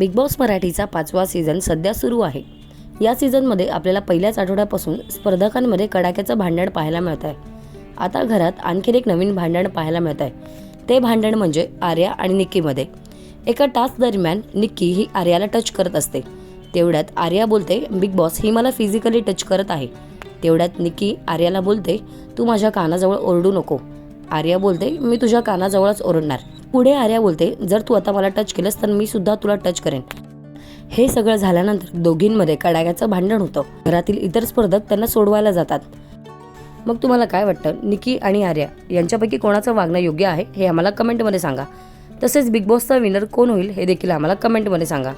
Big boss मराठीचा पाचवा season सध्या सुरू आहे. या सीझनमध्ये आपल्याला पहिल्याच आठवड्यापासून स्पर्धकांमध्ये कडाक्याचं भांडण पाहायला मिळत आहे आता घरात आणखीन एक नवीन भांडण पाहायला मिळत आहे ते भांडण म्हणजे आर्या आणि निक्कीमध्ये. एका टास्क दरम्यान निक्की ही आर्याला टच करत असते. तेवढ्यात आर्या बोलते बिग बॉस ही मला फिजिकली टच करत आहे. तेवढ्यात निक्की आर्याला बोलते तू माझ्या कानाजवळ ओरडू नको. आर्या बोलते मी तुझ्या कानाजवळच ओरडणार. पुढे आर्या बोलते जर तू आता मला टच केलंस तर मी सुद्धा तुला टच करेन. हे सगळं झाल्यानंतर दोघींमध्ये कडाक्याचं भांडण होतं. घरातील इतर स्पर्धक त्यांना सोडवायला जातात. मग तुम्हाला काय वाटतं? निकी आणि आर्या यांच्यापैकी कोणाचं वागणं योग्य आहे हे आम्हाला कमेंटमध्ये सांगा. तसेच बिग बॉसचा विनर कोण होईल हे देखील आम्हाला कमेंटमध्ये सांगा.